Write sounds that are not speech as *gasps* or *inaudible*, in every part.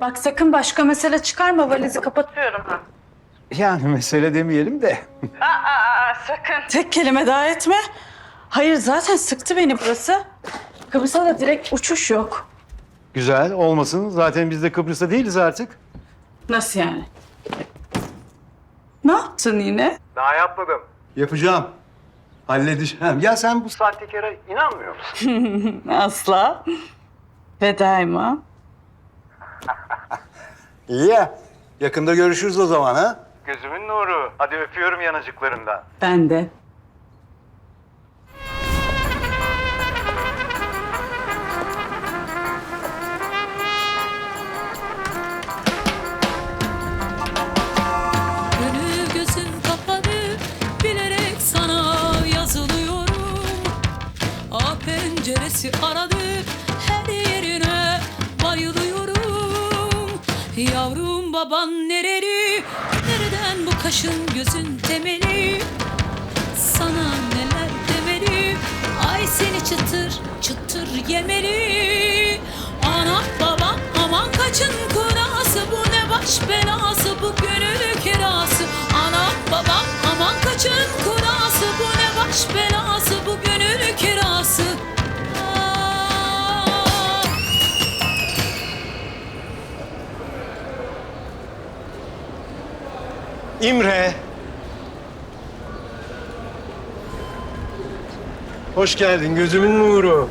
Bak sakın başka mesele çıkarma valizi kapatıyorum ha. Yani mesele demeyelim de. Sakın. Tek kelime daha etme. Hayır zaten sıktı beni burası. Kıbrıs'a da direkt uçuş yok. Güzel olmasın. Zaten biz de Kıbrıs'ta değiliz artık. Nasıl yani? Ne yaptın yine? Daha yapmadım. Yapacağım. Halledeceğim. Ya sen bu sahtekara inanmıyor musun? *laughs* Asla. Ve daima. *laughs* İyi ya. Yakında görüşürüz o zaman ha? Gözümün nuru. Hadi öpüyorum yanacıklarından. Ben de. Gönül gözün kapalı bilerek sana yazılıyorum A penceresi aradı baban nereli? Nereden bu kaşın gözün temeli? Sana neler demeli? Ay seni çıtır çıtır yemeli. Anam babam aman kaçın kurası. Bu ne baş belası? Bu gönül kirası. Anam babam aman kaçın kurası. Bu ne baş belası? Bu gönül kirası İmre. Hoş geldin gözümün nuru.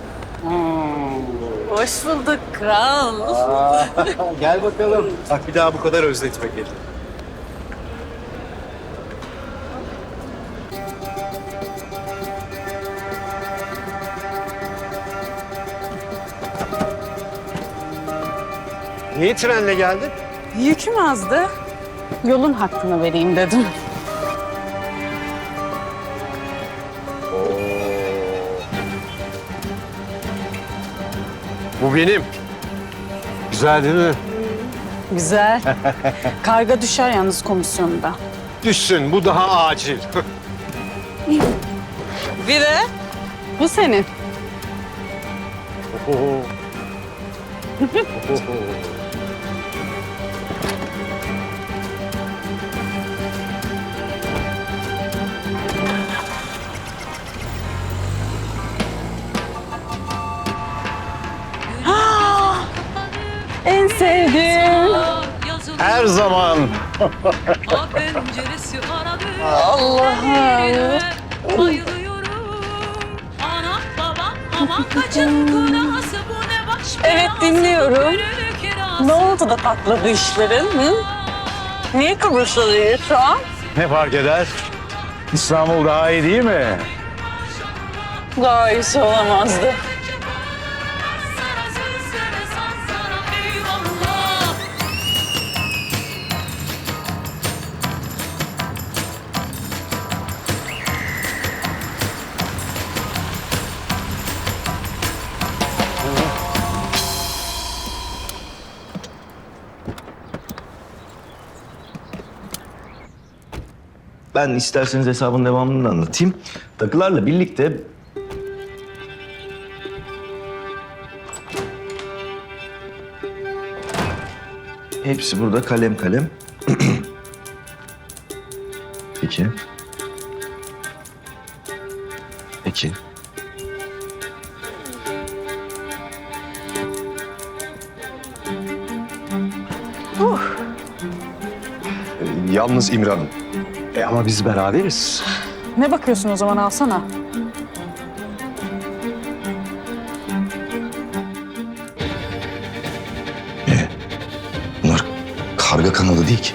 Hoş bulduk kral. *laughs* Gel bakalım. Bak bir daha bu kadar özletme gelin. Niye trenle geldin? Yüküm azdı. Yolun hakkını vereyim dedim. Bu benim. Güzel değil mi? Güzel. Karga düşer yalnız komisyonda. Düşsün. Bu daha acil. *laughs* Bir de bu senin. En zaman. A penceresi aradı Allah'ım. bayılıyorum Anam babam aman kaçın kurası bu ne baş Evet, dinliyorum. Ne oldu da patladı işlerin? Hı? Niye değil şu an? Ne fark eder? İstanbul daha iyi değil mi? Daha iyisi olamazdı. Ben isterseniz hesabın devamını anlatayım. Takılarla birlikte Hepsi burada kalem kalem. *clears throat* Peki. Peki. Yalnız İmran Hanım. E ama biz beraberiz. Ne bakıyorsun o zaman alsana. Bunlar karga kanalı değil ki.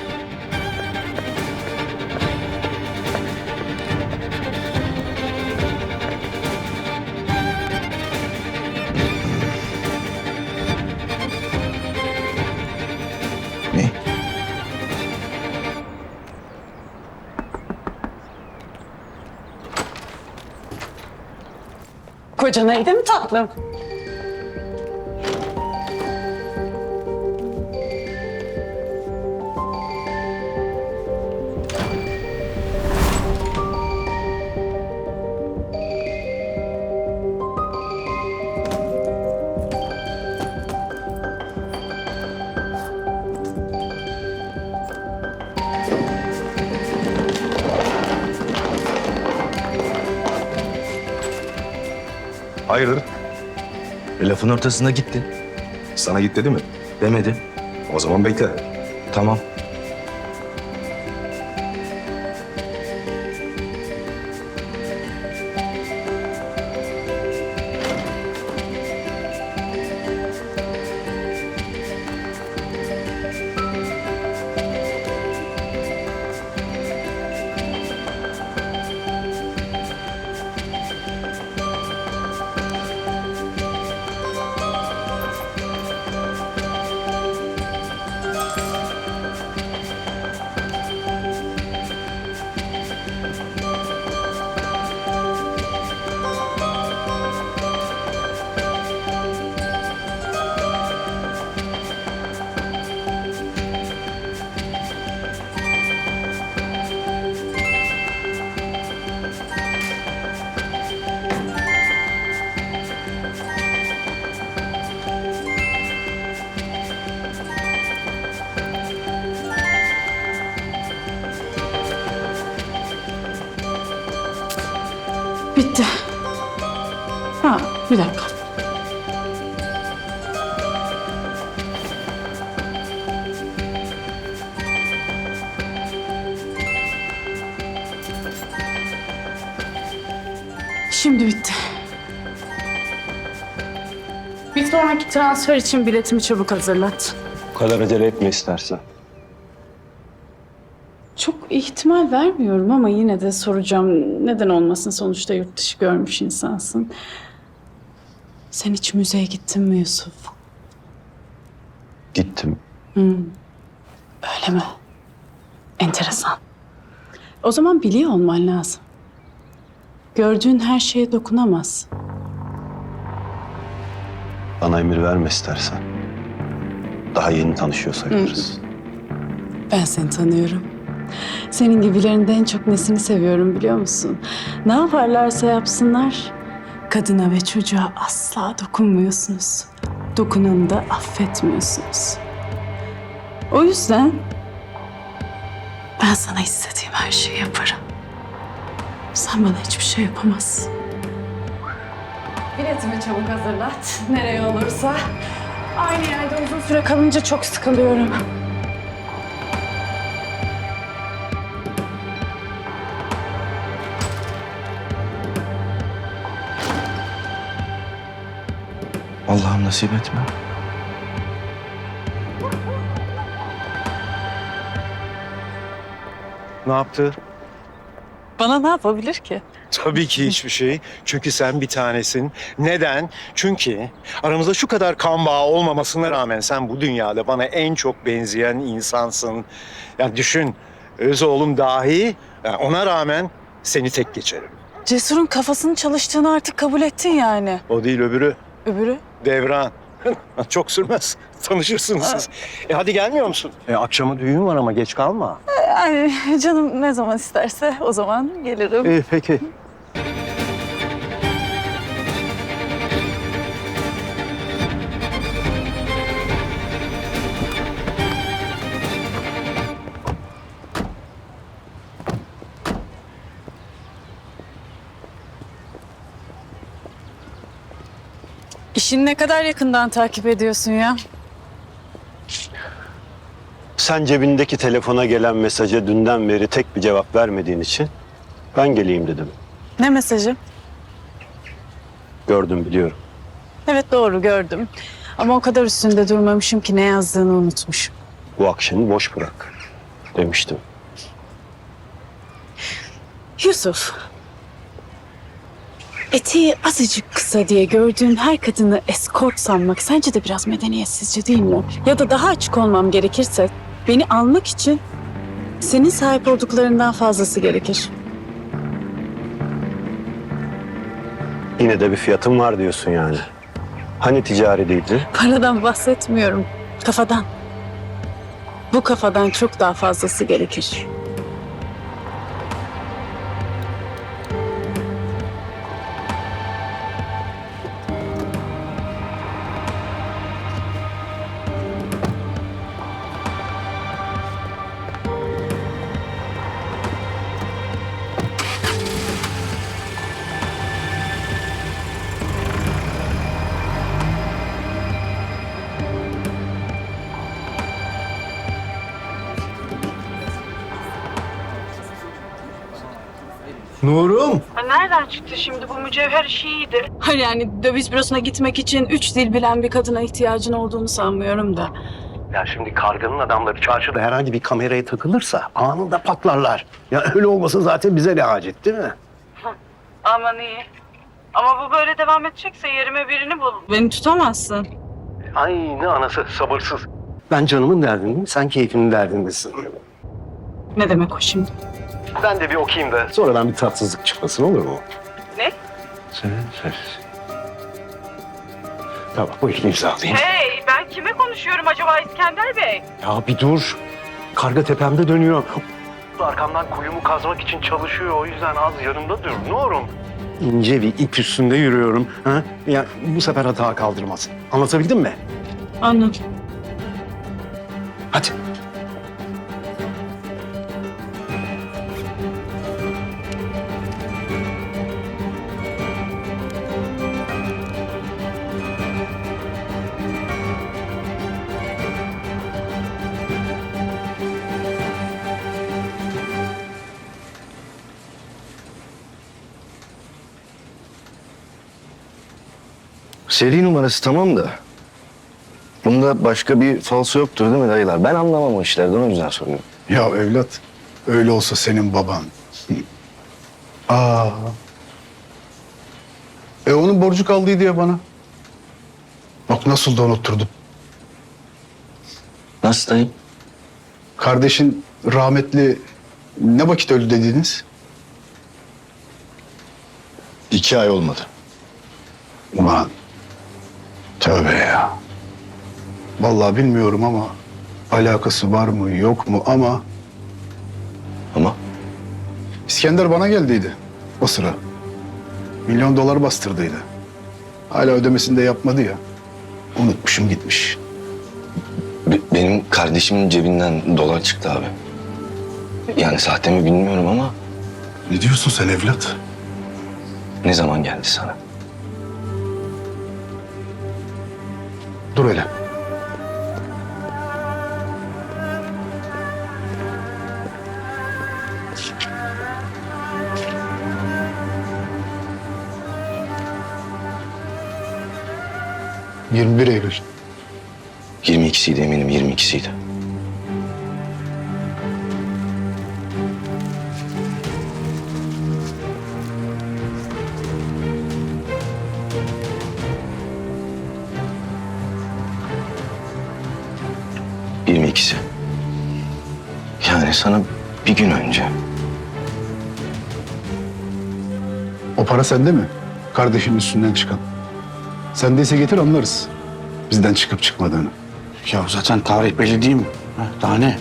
Koca neydi mi tatlım? Hayırdır? E, lafın ortasında gittin. Sana git dedi mi? Demedi. O zaman bekle. Tamam. Transfer için biletimi çabuk hazırlat. Bu kadar acele etme istersen. Çok ihtimal vermiyorum ama yine de soracağım. Neden olmasın sonuçta yurt dışı görmüş insansın. Sen hiç müzeye gittin mi Yusuf? Gittim. Öyle mi? Enteresan. O zaman biliyor olman lazım. Gördüğün her şeye dokunamaz. Bana emir verme istersen. Daha yeni tanışıyor sayılırız. Ben seni tanıyorum. Senin gibilerinde en çok nesini seviyorum biliyor musun? Ne yaparlarsa yapsınlar, kadına ve çocuğa asla dokunmuyorsunuz. Dokunanı da affetmiyorsunuz. O yüzden ben sana istediğim her şeyi yaparım. Sen bana hiçbir şey yapamazsın. Biletimi çabuk hazırlat. Nereye olursa. Aynı yerde uzun süre kalınca çok sıkılıyorum. Allah'ım nasip etme. Ne yaptı? Bana ne yapabilir ki? Tabii ki hiçbir şey. Çünkü sen bir tanesin. Neden? Çünkü aramızda şu kadar kan bağı olmamasına rağmen sen bu dünyada bana en çok benzeyen insansın. Yani düşün, öz oğlum dahi yani ona rağmen seni tek geçerim. Cesur'un kafasının çalıştığını artık kabul ettin yani. O değil öbürü, Öbürü? Devran. *laughs* çok sürmez. Tanışırsınız siz. E hadi gelmiyor musun? E, akşama düğün var ama geç kalma. Yani canım ne zaman isterse o zaman gelirim. İyi peki. İşini ne kadar yakından takip ediyorsun ya? Sen cebindeki telefona gelen mesaja dünden beri tek bir cevap vermediğin için ben geleyim dedim. Ne mesajı? Gördüm biliyorum. Evet doğru gördüm. Ama o kadar üstünde durmamışım ki ne yazdığını unutmuşum. Bu akşamı boş bırak demiştim. Yusuf. Eteği azıcık kısa diye gördüğün her kadını eskort sanmak sence de biraz medeniyetsizce değil mi? Ya da daha açık olmam gerekirse beni almak için senin sahip olduklarından fazlası gerekir. Yine de bir fiyatım var diyorsun yani. Hani ticari değildi? Paradan bahsetmiyorum. Kafadan. Bu kafadan çok daha fazlası gerekir. Nurum. Nereden çıktı şimdi bu mücevher işi iyiydi. Hayır yani döviz bürosuna gitmek için üç dil bilen bir kadına ihtiyacın olduğunu sanmıyorum da. Ya şimdi karganın adamları çarşıda herhangi bir kameraya takılırsa anında patlarlar. Ya öyle olmasa zaten bize ne hacet değil mi? Aman iyi. Ama bu böyle devam edecekse yerime birini bul. Beni tutamazsın. Aynı anası sabırsız. Ben canımın derdindeyim, sen keyfinin derdindesin. Ne demek o şimdi? Ben de bir okuyayım da sonradan bir tatsızlık çıkmasın olur mu? Ne? Sen, sen. Tamam, bu işini imzalayayım. Hey ben kime konuşuyorum acaba İskender Bey? Ya bir dur. Karga tepemde dönüyor. Arkamdan kuyumu kazmak için çalışıyor. O yüzden az yanımda dur. Nurum. İnce bir ip üstünde yürüyorum. Ha? Ya bu sefer hata kaldırmaz. Anlatabildim mi? Anladım. Seri numarası tamam da. Bunda başka bir falso yoktur değil mi dayılar? Ben anlamam o işlerden o yüzden soruyorum. Ya evlat, öyle olsa senin baban. Aa. E onun borcu kaldıydı ya bana. Bak nasıl da unutturdum. Nasıl dayı? Kardeşin rahmetli ne vakit öldü dediniz? İki ay olmadı. Ulan. Tövbe ya. Vallahi bilmiyorum ama alakası var mı yok mu ama Ama İskender bana geldiydi o sıra. Milyon dolar bastırdıydı. Hala ödemesini de yapmadı ya. Unutmuşum gitmiş. be- benim kardeşimin cebinden dolar çıktı abi. Yani sahte mi bilmiyorum ama Ne diyorsun sen evlat? ne zaman geldi sana? Dur hele. ...21 Eylül. 22'siydi eminim 22'siydi. O para sende mi? Kardeşimin üstünden çıkan. Sendeyse getir anlarız. Bizden çıkıp çıkmadığını. Ya zaten tarih belli değil mi? Ha, daha ne?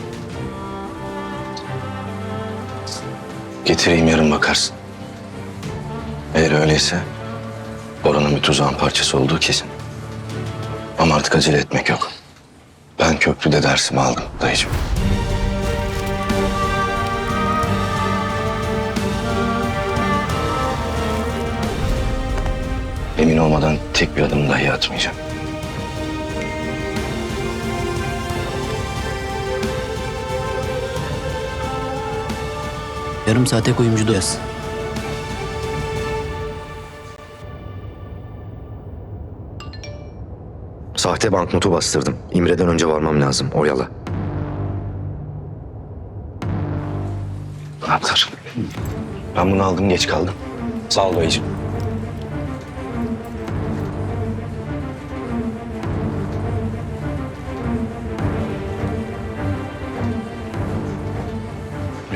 Getireyim yarın bakarsın. Eğer öyleyse oranın bir tuzağın parçası olduğu kesin. Ama artık acele etmek yok. Ben köprüde dersimi aldım dayıcığım. Emin olmadan tek bir adım dahi atmayacağım. Yarım saate kuyumcu doyasın. Sahte banknotu bastırdım. İmre'den önce varmam lazım. Oyalı. Anahtar. Ben bunu aldım geç kaldım. Sağ ol dayıcığım.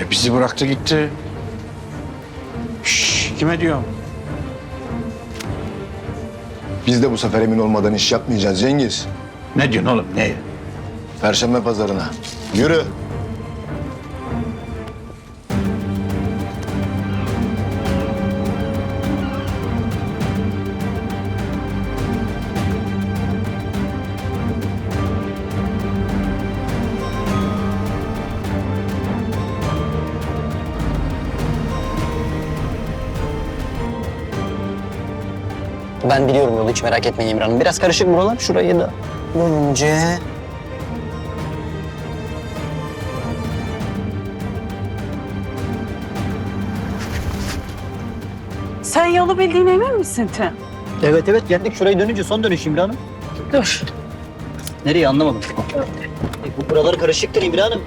E bizi bıraktı gitti. Şşş, kime diyorum? Biz de bu sefer emin olmadan iş yapmayacağız Cengiz. Ne diyorsun oğlum, ne? Perşembe pazarına. Yürü. Ben biliyorum yolu hiç merak etmeyin İmran Hanım. Biraz karışık buralar. Şurayı da dönünce... yolu bildiğine emin misin Tim? Evet evet geldik şurayı dönünce son dönüş İmran Hanım. Dur. Nereye anlamadım. E, bu buraları karışıktır İmran Hanım.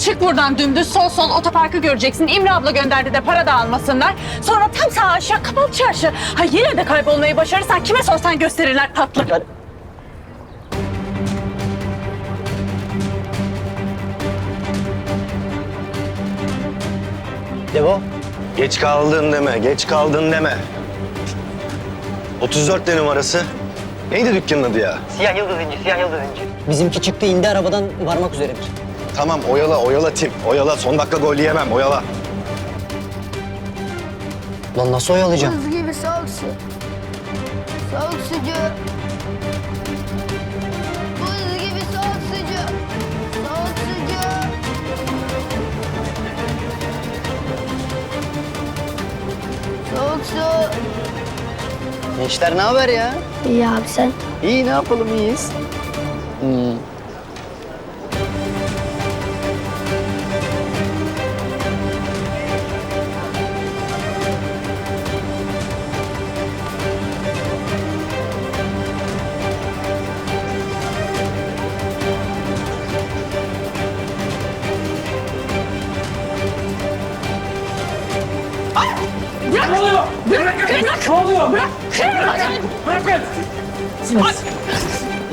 Çık buradan dümdüz sol sol otoparkı göreceksin. İmre abla gönderdi de para da almasınlar. Sonra tam sağ aşağı kapalı çarşı. Ha yine de kaybolmayı başarırsan kime sorsan gösterirler tatlı. Yani- Devo. Geç kaldın deme, geç kaldın deme. 34 de numarası. Neydi dükkanın adı ya? Siyah yıldız inci, siyah yıldız inci. Bizimki çıktı indi arabadan varmak üzeredir. Tamam oyala, oyala Tim. Oyala, son dakika gol yiyemem, oyala. Lan nasıl oyalayacağım? Buz gibi soğuk su. Soğuk sucu. Buz gibi soğuk sucu. Soğuk. Soğuk su. Gençler ne haber ya? İyi abi sen. İyi ne yapalım iyiyiz. Hmm.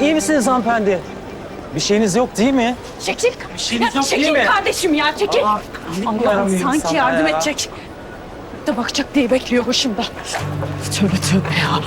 İyi misiniz hanımefendi? Bir şeyiniz yok değil mi? Çekil. şeyiniz Ya yok değil çekil mi? kardeşim ya çekil. Allah'ım yaramıyor sanki yardım ya. edecek. De bakacak diye bekliyor başımda. Tövbe tövbe ya.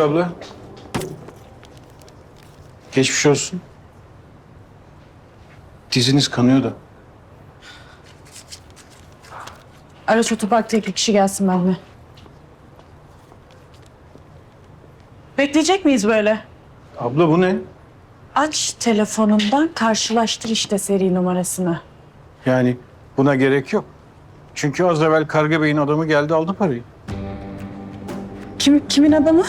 Abla. Geçmiş olsun. Diziniz kanıyor da. Araç otoparkta iki kişi gelsin benimle. Bekleyecek miyiz böyle? Abla bu ne? Aç telefonundan karşılaştır işte seri numarasını. Yani buna gerek yok. Çünkü az evvel Karga Bey'in adamı geldi aldı parayı. Kim, kimin adamı?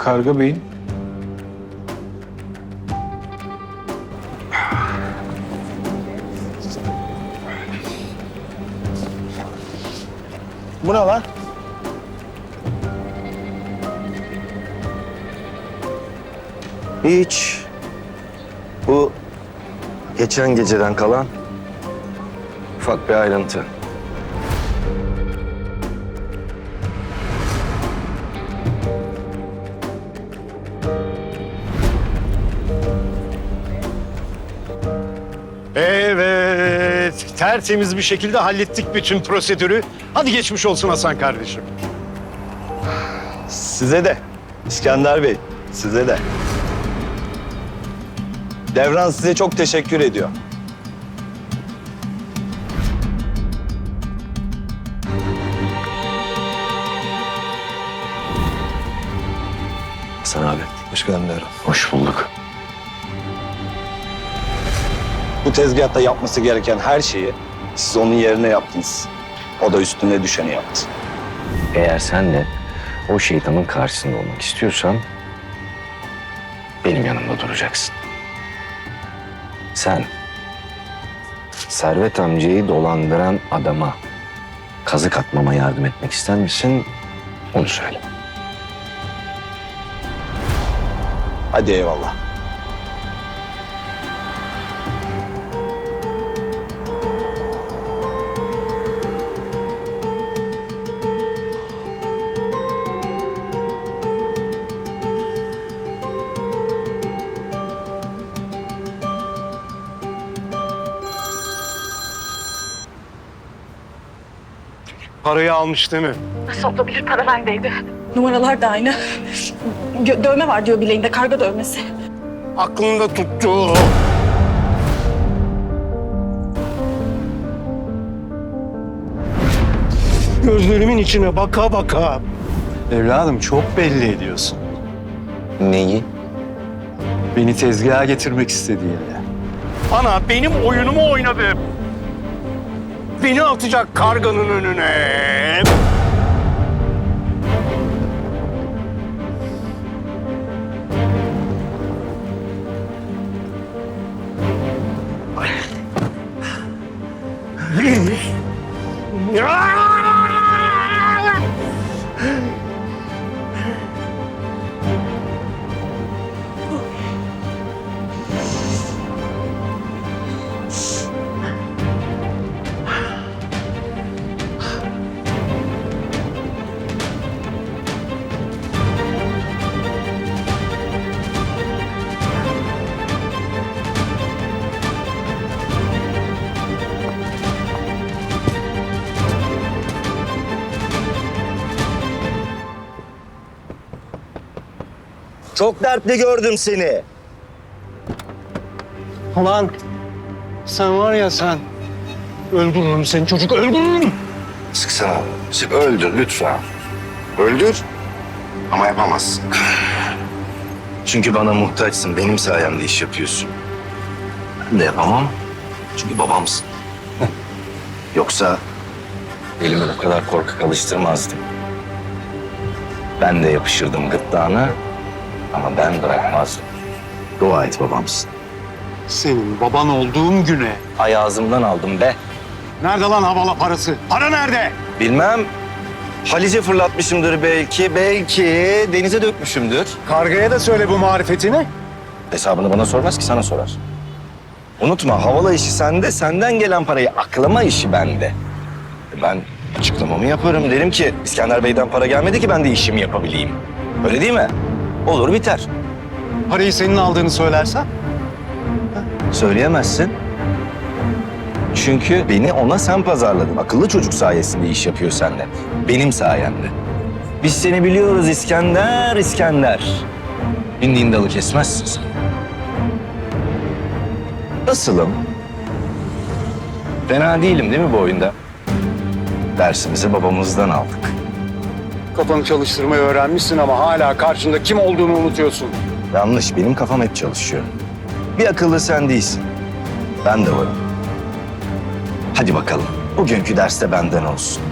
Karga Bey'in. Bu ne lan? Hiç. Bu geçen geceden kalan ufak bir ayrıntı. Tertemiz bir şekilde hallettik bütün prosedürü. Hadi geçmiş olsun Hasan kardeşim. Size de. İskender Bey, size de. Devran size çok teşekkür ediyor. Hasan abi. Hoş geldin Hoş bulduk. Bu tezgahta yapması gereken her şeyi siz onun yerine yaptınız. O da üstüne düşeni yaptı. Eğer sen de o şeytanın karşısında olmak istiyorsan benim yanımda duracaksın. Sen Servet amcayı dolandıran adama kazık atmama yardım etmek ister misin? Onu söyle. Hadi eyvallah. Parayı almış değil mi? Nasıl olabilir para bendeydi. Numaralar da aynı. Gö- dövme var diyor bileğinde karga dövmesi. Aklında tuttu. Gözlerimin içine baka baka. Evladım çok belli ediyorsun. Neyi? Beni tezgaha getirmek istediğini. Ana benim oyunumu oynadı. Beni atacak karganın önüne. Çok dertli gördüm seni. Ulan sen var ya sen. Öldürürüm seni çocuk öldürürüm. Sıksana. Sık öldür lütfen. Öldür. Ama yapamazsın. Çünkü bana muhtaçsın. Benim sayemde iş yapıyorsun. Ben de yapamam. Çünkü babamsın. *laughs* Yoksa elimi bu kadar korkak alıştırmazdım. Ben de yapışırdım gırtlağına ama ben bırakmazdım. Dua et babamsın. Senin baban olduğum güne. Ay ağzımdan aldım be. Nerede lan havala parası? Para nerede? Bilmem. Halice fırlatmışımdır belki, belki denize dökmüşümdür. Kargaya da söyle bu marifetini. Hesabını bana sormaz ki sana sorar. Unutma havala işi sende, senden gelen parayı aklama işi bende. Ben açıklamamı yaparım. Derim ki İskender Bey'den para gelmedi ki ben de işimi yapabileyim. Öyle değil mi? Olur biter. Parayı senin aldığını söylersen. Söyleyemezsin. Çünkü beni ona sen pazarladın. Akıllı çocuk sayesinde iş yapıyor sende. Benim sayemde. Biz seni biliyoruz İskender, İskender. İndiğin dalı kesmezsin sen. Nasılım? Fena değilim değil mi bu oyunda? Dersimizi babamızdan aldık. Kafanı çalıştırmayı öğrenmişsin ama hala karşında kim olduğunu unutuyorsun. Yanlış, benim kafam hep çalışıyor. Bir akıllı sen değilsin. Ben de varım. Hadi bakalım, bugünkü derste benden olsun.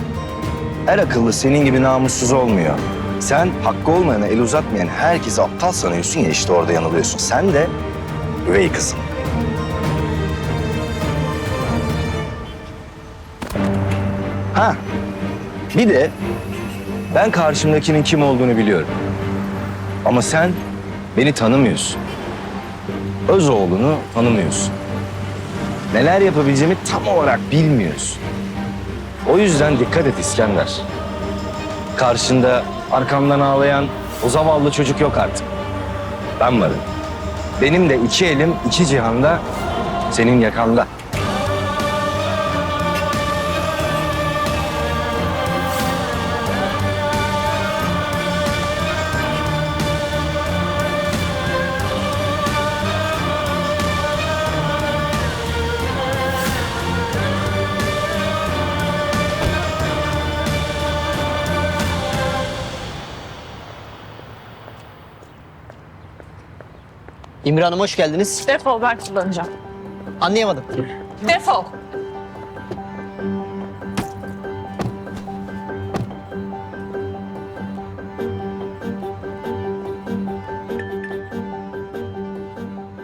Her akıllı senin gibi namussuz olmuyor. Sen hakkı olmayana el uzatmayan herkesi aptal sanıyorsun ya işte orada yanılıyorsun. Sen de üvey kızım. Ha, bir de ben karşımdakinin kim olduğunu biliyorum. Ama sen beni tanımıyorsun. Özoğlu'nu tanımıyorsun. Neler yapabileceğimi tam olarak bilmiyorsun. O yüzden dikkat et İskender. Karşında arkamdan ağlayan o zavallı çocuk yok artık. Ben varım. Benim de iki elim iki cihanda senin yakanda. İmran Hanım hoş geldiniz. Defol ben kullanacağım. Anlayamadım. Defol.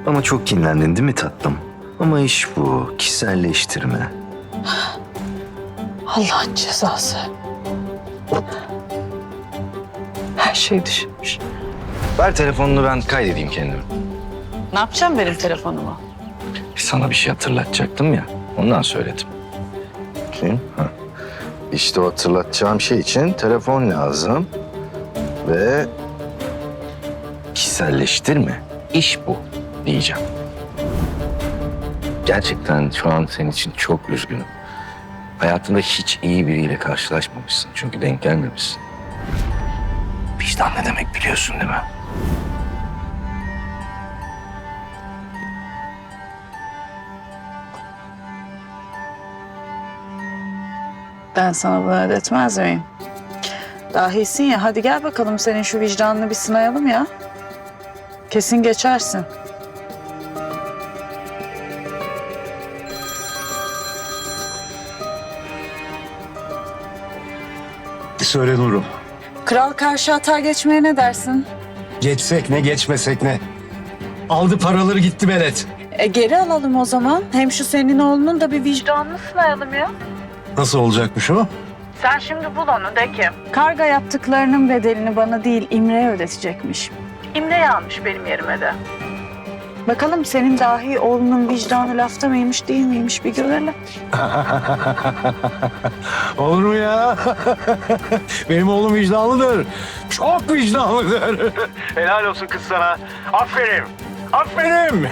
Ama çok kinlendin değil mi tatlım? Ama iş bu. Kişiselleştirme. *gasps* Allah'ın cezası. Her şey düşünmüş. Ver telefonunu ben kaydedeyim kendimi. Ne yapacağım benim telefonumu? Sana bir şey hatırlatacaktım ya. Ondan söyledim. Bakayım. Ha. İşte o hatırlatacağım şey için telefon lazım. Ve kişiselleştirme. İş bu diyeceğim. Gerçekten şu an senin için çok üzgünüm. Hayatında hiç iyi biriyle karşılaşmamışsın. Çünkü denk gelmemişsin. Vicdan ne demek biliyorsun değil mi? Ben sana bunu ödetmez miyim? Dahisin ya hadi gel bakalım senin şu vicdanını bir sınayalım ya. Kesin geçersin. Söyle Nurum. Kral karşı hata geçmeye ne dersin? Geçsek ne geçmesek ne? Aldı paraları gitti Belet. E geri alalım o zaman. Hem şu senin oğlunun da bir vicdanını sınayalım ya. Nasıl olacakmış o? Sen şimdi bul onu de ki. Karga yaptıklarının bedelini bana değil İmre'ye ödetecekmiş. İmre'yi almış benim yerime de. Bakalım senin dahi oğlunun vicdanı lafta mıymış değil miymiş bir görelim. *laughs* Olur mu ya? *laughs* Benim oğlum vicdanlıdır. Çok vicdanlıdır. *laughs* Helal olsun kız sana. Aferin. Aferin.